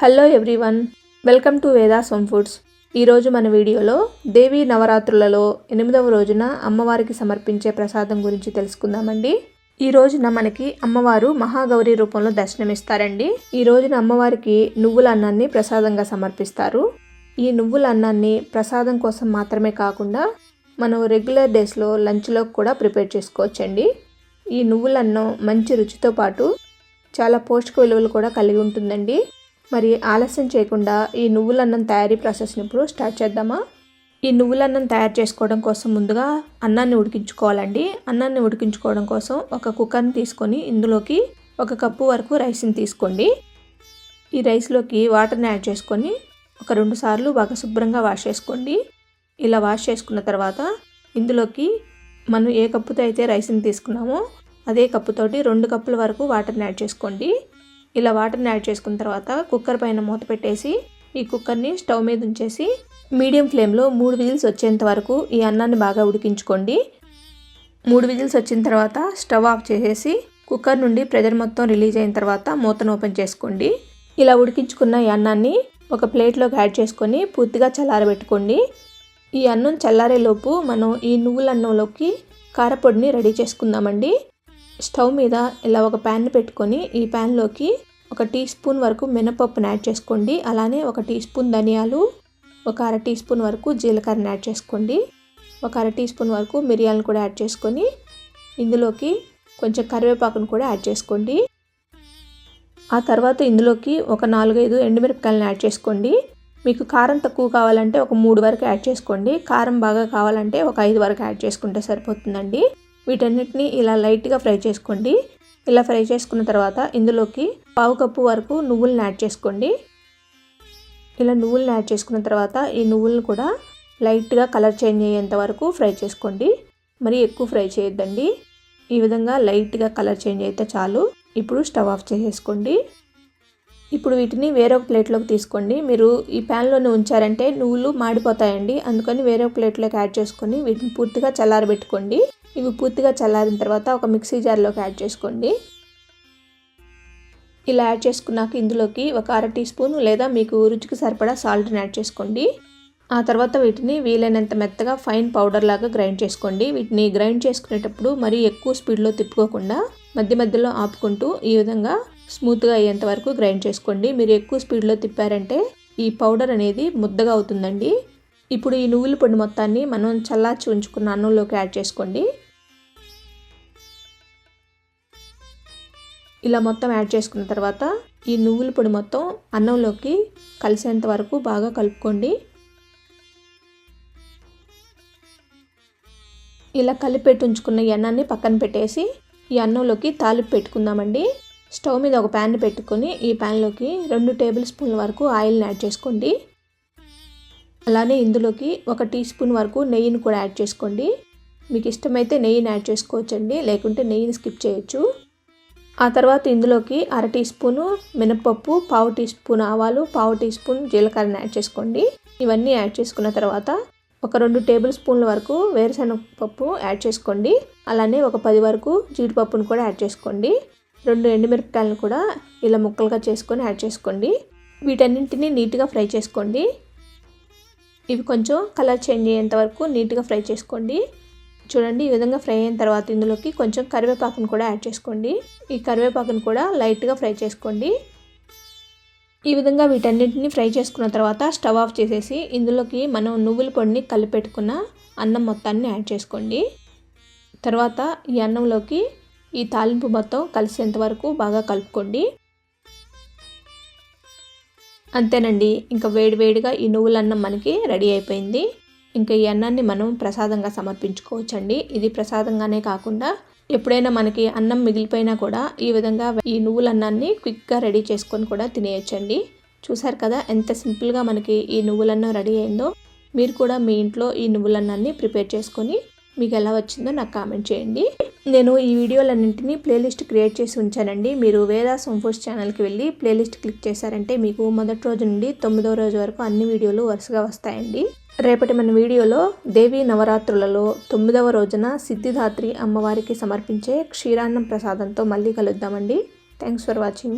Hello everyone welcome to Vedasam foods. ఈరోజు మన వీడియోలో దేవీ నవరాత్రులలో ఎనిమిదవ రోజున అమ్మవారికి సమర్పించే ప్రసాదం గురించి తెలుసుకుందామండి. ఈ రోజున మనకి అమ్మవారు మహాగౌరి రూపంలో దర్శనమిస్తారండి. ఈ రోజున అమ్మవారికి నువ్వుల అన్నాన్ని ప్రసాదంగా సమర్పిస్తారు. ఈ నువ్వుల అన్నాన్ని ప్రసాదం కోసం మాత్రమే కాకుండా మనం రెగ్యులర్ డేస్లో లంచ్లో కూడా ప్రిపేర్ చేసుకోవచ్చండి. ఈ నువ్వులన్నం మంచి రుచితో పాటు చాలా పోషక విలువలు కూడా కలిగి ఉంటుందండి. మరి ఆలస్యం చేయకుండా ఈ నువ్వులన్నం తయారీ ప్రాసెస్ని ఇప్పుడు స్టార్ట్ చేద్దామా? ఈ నువ్వులన్నం తయారు చేసుకోవడం కోసం ముందుగా అన్నాన్ని ఉడికించుకోవాలండి. అన్నాన్ని ఉడికించుకోవడం కోసం ఒక కుక్కర్ని తీసుకొని ఇందులోకి ఒక కప్పు వరకు రైస్ని తీసుకోండి. ఈ రైస్లోకి వాటర్ని యాడ్ చేసుకొని ఒక రెండు సార్లు బాగా శుభ్రంగా వాష్ చేసుకోండి. ఇలా వాష్ చేసుకున్న తర్వాత ఇందులోకి మనం ఏ కప్పుతో అయితే రైస్ని తీసుకున్నామో అదే కప్పుతోటి రెండు కప్పుల వరకు వాటర్ని యాడ్ చేసుకోండి. ఇలా వాటర్ని యాడ్ చేసుకున్న తర్వాత కుక్కర్ పైన మూత పెట్టేసి ఈ కుక్కర్ని స్టవ్ మీద ఉంచేసి మీడియం ఫ్లేమ్లో మూడు విజిల్స్ వచ్చేంత వరకు ఈ అన్నాన్ని బాగా ఉడికించుకోండి. మూడు విజిల్స్ వచ్చిన తర్వాత స్టవ్ ఆఫ్ చేసేసి కుక్కర్ నుండి ప్రెజర్ మొత్తం రిలీజ్ అయిన తర్వాత మూతను ఓపెన్ చేసుకోండి. ఇలా ఉడికించుకున్న ఈ అన్నాన్ని ఒక ప్లేట్లోకి యాడ్ చేసుకొని పూర్తిగా చల్లారబెట్టుకోండి. ఈ అన్నం చల్లారేలోపు మనం ఈ నువ్వుల అన్నంలోకి కారపొడిని రెడీ చేసుకుందామండి. స్టవ్ మీద ఇలా ఒక ప్యాన్ పెట్టుకొని ఈ ప్యాన్లోకి ఒక టీ స్పూన్ వరకు మినపప్పును యాడ్ చేసుకోండి. అలానే ఒక టీ స్పూన్ ధనియాలు ఒక అర టీ స్పూన్ వరకు జీలకర్రని యాడ్ చేసుకోండి. ఒక అర టీ స్పూన్ వరకు మిరియాలను కూడా యాడ్ చేసుకొని ఇందులోకి కొంచెం కరివేపాకును కూడా యాడ్ చేసుకోండి. ఆ తర్వాత ఇందులోకి ఒక నాలుగైదు ఎండుమిరపకాయలను యాడ్ చేసుకోండి. మీకు కారం తక్కువ కావాలంటే ఒక మూడు వరకు యాడ్ చేసుకోండి. కారం బాగా కావాలంటే ఒక ఐదు వరకు యాడ్ చేసుకుంటే సరిపోతుందండి. వీటన్నిటిని ఇలా లైట్గా ఫ్రై చేసుకోండి. ఇలా ఫ్రై చేసుకున్న తర్వాత ఇందులోకి పావు కప్పు వరకు నువ్వులను యాడ్ చేసుకోండి. ఇలా నువ్వులను యాడ్ చేసుకున్న తర్వాత ఈ నువ్వులను కూడా లైట్గా కలర్ చేంజ్ అయ్యేంత వరకు ఫ్రై చేసుకోండి. మరి ఎక్కువ ఫ్రై చేయొద్దండి. ఈ విధంగా లైట్గా కలర్ చేంజ్ అయితే చాలు. ఇప్పుడు స్టవ్ ఆఫ్ చేసేసుకోండి. ఇప్పుడు వీటిని వేరొక ప్లేట్లోకి తీసుకోండి. మీరు ఈ ప్యాన్లోనే ఉంచారంటే నువ్వులు మాడిపోతాయండి. అందుకని వేరొక ప్లేట్లోకి యాడ్ చేసుకొని వీటిని పూర్తిగా చల్లారబెట్టుకోండి. ఇవి పూర్తిగా చల్లారిన తర్వాత ఒక మిక్సీ జార్లోకి యాడ్ చేసుకోండి. ఇలా యాడ్ చేసుకున్నాక ఇందులోకి ఒక అర టీ స్పూన్ లేదా మీకు రుచికి సరిపడా సాల్ట్ని యాడ్ చేసుకోండి. ఆ తర్వాత వీటిని వీలైనంత మెత్తగా ఫైన్ పౌడర్ లాగా గ్రైండ్ చేసుకోండి. వీటిని గ్రైండ్ చేసుకునేటప్పుడు మరీ ఎక్కువ స్పీడ్లో తిప్పుకోకుండా మధ్య మధ్యలో ఆపుకుంటూ ఈ విధంగా స్మూత్గా అయ్యేంత వరకు గ్రైండ్ చేసుకోండి. మీరు ఎక్కువ స్పీడ్లో తిప్పారంటే ఈ పౌడర్ అనేది ముద్దగా అవుతుందండి. ఇప్పుడు ఈ నువ్వుల పొడి మొత్తాన్ని మనం చల్లార్చి ఉంచుకున్న అన్నంలోకి యాడ్ చేసుకోండి. ఇలా మొత్తం యాడ్ చేసుకున్న తర్వాత ఈ నువ్వుల పొడి మొత్తం అన్నంలోకి కలిసేంత వరకు బాగా కలుపుకోండి. ఇలా కలిపెట్టి ఉంచుకున్న ఈ అన్నాన్ని పక్కన పెట్టేసి ఈ అన్నంలోకి తాలింపు పెట్టుకుందామండి. స్టవ్ మీద ఒక ప్యాన్ పెట్టుకొని ఈ ప్యాన్లోకి రెండు టేబుల్ స్పూన్ల వరకు ఆయిల్ని యాడ్ చేసుకోండి. అలానే ఇందులోకి ఒక టీ స్పూన్ వరకు నెయ్యిని కూడా యాడ్ చేసుకోండి. మీకు ఇష్టమైతే నెయ్యిని యాడ్ చేసుకోవచ్చండి లేకుంటే నెయ్యిని స్కిప్ చేయొచ్చు. ఆ తర్వాత ఇందులోకి అర టీ స్పూను మినపప్పు పావు టీ స్పూన్ ఆవాలు పావు టీ స్పూన్ జీలకర్రని యాడ్ చేసుకోండి. ఇవన్నీ యాడ్ చేసుకున్న తర్వాత ఒక రెండు టేబుల్ స్పూన్ల వరకు వేరుశనగ పప్పు యాడ్ చేసుకోండి. అలానే ఒక పది వరకు జీడిపప్పును కూడా యాడ్ చేసుకోండి. రెండు ఎండుమిరపకాయలను కూడా ఇలా ముక్కలుగా చేసుకొని యాడ్ చేసుకోండి. వీటన్నింటినీ నీట్గా ఫ్రై చేసుకోండి. ఇవి కొంచెం కలర్ చేంజ్ అయ్యేంత వరకు నీట్గా ఫ్రై చేసుకోండి. చూడండి ఈ విధంగా ఫ్రై అయిన తర్వాత ఇందులోకి కొంచెం కరివేపాకును కూడా యాడ్ చేసుకోండి. ఈ కరివేపాకును కూడా లైట్గా ఫ్రై చేసుకోండి. ఈ విధంగా వీటన్నింటినీ ఫ్రై చేసుకున్న తర్వాత స్టవ్ ఆఫ్ చేసేసి ఇందులోకి మనం నువ్వుల పొడిని కలిపెట్టుకున్న అన్నం మొత్తాన్ని యాడ్ చేసుకోండి. తర్వాత ఈ అన్నంలోకి ఈ తాలింపు మొత్తం కలిసేంత వరకు బాగా కలుపుకోండి. అంతేనండి ఇంకా వేడివేడిగా ఈ నువ్వులన్నం మనకి రెడీ అయిపోయింది. ఇంకా ఈ అన్నాన్ని మనం ప్రసాదంగా సమర్పించుకోవచ్చండి. ఇది ప్రసాదంగానే కాకుండా ఎప్పుడైనా మనకి అన్నం మిగిలిపోయినా కూడా ఈ విధంగా ఈ నువ్వుల అన్నాన్ని క్విక్గా రెడీ చేసుకొని కూడా తినేయచ్చండి. చూసారు కదా ఎంత సింపుల్గా మనకి ఈ నువ్వులన్నం రెడీ అయిందో. మీరు కూడా మీ ఇంట్లో ఈ నువ్వులన్నాన్ని ప్రిపేర్ చేసుకొని మీకు ఎలా వచ్చిందో నాకు కామెంట్ చేయండి. నేను ఈ వీడియోలన్నింటినీ ప్లేలిస్ట్ క్రియేట్ చేసి ఉంచానండి. మీరు వేదా సంఫోర్స్ ఛానల్కి వెళ్ళి ప్లేలిస్ట్ క్లిక్ చేశారంటే మీకు మొదటి రోజు నుండి తొమ్మిదవ రోజు వరకు అన్ని వీడియోలు వరుసగా వస్తాయండి. రేపటి మన వీడియోలో దేవీ నవరాత్రులలో తొమ్మిదవ రోజున సిద్ధిదాత్రి అమ్మవారికి సమర్పించే క్షీరాన్నం ప్రసాదంతో మళ్ళీ కలుద్దామండి. Thanks for watching